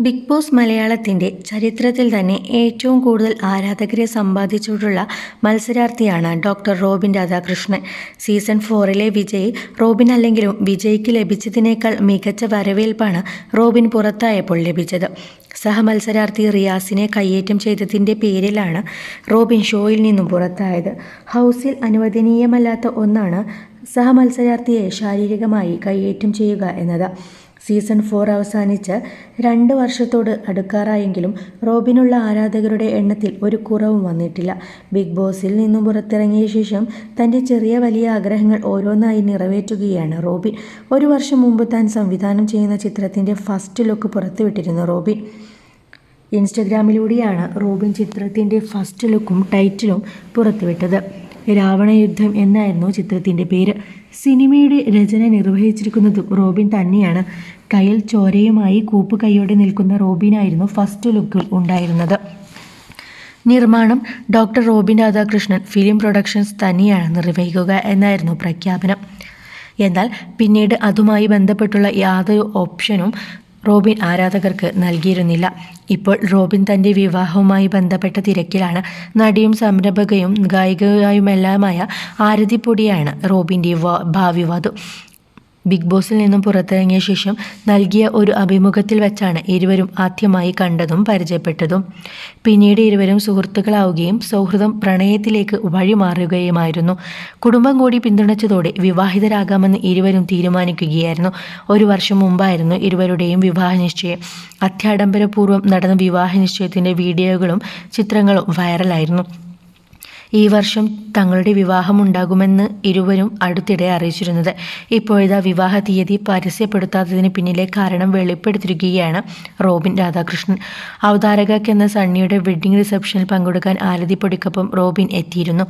Big boss മലയാളത്തിന്റെ ചരിത്രത്തിൽ തന്നെ ഏറ്റവും കൂടുതൽ ആരാധകരെ സമ്പാദിച്ചിട്ടുള്ള മത്സരാർത്ഥിയാണ് ഡോക്ടർ റോബിൻ രാധാകൃഷ്ണൻ. സീസൺ ഫോറിലെ വിജയ് റോബിൻ അല്ലെങ്കിലും വിജയ്ക്ക് ലഭിച്ചതിനേക്കാൾ മികച്ച വരവേൽപ്പാണ് റോബിൻ പുറത്തായപ്പോൾ ലഭിച്ചത്. സഹമത്സരാർത്ഥി റിയാസിനെ കയ്യേറ്റം ചെയ്തതിന്റെ പേരിലാണ് റോബിൻ ഷോയിൽ നിന്നും പുറത്തായത്. ഹൗസിൽ അനുവദനീയമല്ലാത്ത ഒന്നാണ് സഹമത്സരാർത്ഥിയെ ശാരീരികമായി കയ്യേറ്റം ചെയ്യുക എന്നത്. സീസൺ ഫോർ അവസാനിച്ച് രണ്ട് വർഷത്തോട് അടുക്കാറായെങ്കിലും റോബിനുള്ള ആരാധകരുടെ എണ്ണത്തിൽ ഒരു കുറവും വന്നിട്ടില്ല. ബിഗ് ബോസിൽ നിന്നും പുറത്തിറങ്ങിയ ശേഷം തന്റെ ചെറിയ വലിയ ആഗ്രഹങ്ങൾ ഓരോന്നായി നിറവേറ്റുകയാണ് റോബിൻ. ഒരു വർഷം മുമ്പ് താൻ സംവിധാനം ചെയ്യുന്ന ചിത്രത്തിന്റെ ഫസ്റ്റ് ലുക്ക് പുറത്തുവിട്ടിരുന്നു റോബിൻ. ഇൻസ്റ്റഗ്രാമിലൂടെയാണ് റോബിൻ ചിത്രത്തിന്റെ ഫസ്റ്റ് ലുക്കും ടൈറ്റിലും പുറത്തുവിട്ടത്. രാവണയുദ്ധം എന്നായിരുന്നു ചിത്രത്തിന്റെ പേര്. സിനിമയുടെ രചന നിർവഹിച്ചിരിക്കുന്നതും റോബിൻ തന്നെയാണ്. കയ്യിൽ ചോരയുമായി കൂപ്പ് കൈയോടെ നിൽക്കുന്ന റോബിനായിരുന്നു ഫസ്റ്റ് ലുക്ക് ഉണ്ടായിരുന്നത്. നിർമ്മാണം doctor Robin Radhakrishnan film productions തന്നെയാണ് നിർവഹിക്കുക എന്നായിരുന്നു പ്രഖ്യാപനം. എന്നാൽ പിന്നീട് അതുമായി ബന്ധപ്പെട്ടുള്ള യാതൊരു ഓപ്ഷനും റോബിൻ ആരാധകർക്ക് നൽകിയിരുന്നില്ല. ഇപ്പോൾ റോബിൻ തന്റെ വിവാഹവുമായി ബന്ധപ്പെട്ട തിരക്കിലാണ്. നടിയും സംരംഭകയും ഗായികയുമെല്ലാമായ ആരതിപ്പൊടിയാണ് റോബിന്റെ ഭാവി ബിഗ് ബോസിൽ നിന്നും പുറത്തിറങ്ങിയ ശേഷം നൽകിയ ഒരു അഭിമുഖത്തിൽ വെച്ചാണ് ഇരുവരും ആദ്യമായി കണ്ടതും പരിചയപ്പെട്ടതും. പിന്നീട് ഇരുവരും സുഹൃത്തുക്കളാവുകയും സൗഹൃദം പ്രണയത്തിലേക്ക് വഴിമാറുകയുമായിരുന്നു. കുടുംബം കൂടി പിന്തുണച്ചതോടെ വിവാഹിതരാകാമെന്ന് ഇരുവരും തീരുമാനിക്കുകയായിരുന്നു. ഒരു വർഷം മുമ്പായിരുന്നു ഇരുവരുടെയും വിവാഹ നിശ്ചയം അത്യാഡംബരപൂർവം നടന്ന വിവാഹ നിശ്ചയത്തിന്റെ വീഡിയോകളും ചിത്രങ്ങളും വൈറലായിരുന്നു. ഈ വർഷം തങ്ങളുടെ വിവാഹമുണ്ടാകുമെന്ന് ഇരുവരും അടുത്തിടെ അറിയിച്ചിരുന്നത്. ഇപ്പോഴത്തെ വിവാഹ തീയതി പരസ്യപ്പെടുത്താത്തതിന് പിന്നിലെ കാരണം വെളിപ്പെടുത്തിയിരിക്കുകയാണ് റോബിൻ രാധാകൃഷ്ണൻ. അവതാരകക്ക് എന്ന സണ്ണിയുടെ വെഡ്ഡിംഗ് റിസപ്ഷനിൽ പങ്കെടുക്കാൻ ആരതിപ്പൊടിക്കൊപ്പം റോബിൻ എത്തിയിരുന്നു.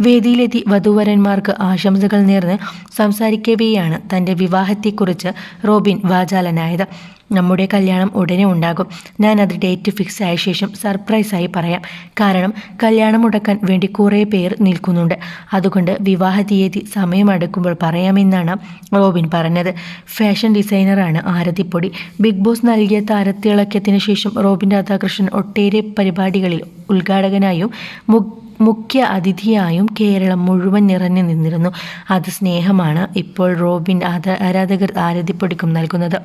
വേദിയിലെത്തി വധുവരന്മാർക്ക് ആശംസകൾ നേർന്ന് സംസാരിക്കവെയാണ് തന്റെ വിവാഹത്തെക്കുറിച്ച് റോബിൻ വാചാലനായത്. നമ്മുടെ കല്യാണം ഉടനെ ഉണ്ടാകും. ഞാൻ അത് ഡേറ്റ് ഫിക്സ് ആയ ശേഷം സർപ്രൈസായി പറയാം. കാരണം കല്യാണം മുടക്കാൻ വേണ്ടി കുറേ പേർ നിൽക്കുന്നുണ്ട്. അതുകൊണ്ട് വിവാഹ തീയതി സമയമടുക്കുമ്പോൾ പറയാമെന്നാണ് റോബിൻ പറഞ്ഞത്. ഫാഷൻ ഡിസൈനറാണ് ആരതിപ്പൊടി. ബിഗ് ബോസ് നൽകിയ താരത്തിളക്കത്തിന് ശേഷം റോബിൻ രാധാകൃഷ്ണൻ ഒട്ടേറെ പരിപാടികളിൽ ഉദ്ഘാടകനായും മുഖ്യ അതിഥിയായും കേരളം മുഴുവൻ നിറഞ്ഞു നിന്നിരുന്നു. അത് സ്നേഹമാണ് ഇപ്പോൾ റോബിൻ ആരാധകർ ആരതിപ്പൊടിക്കും നൽകുന്നത്.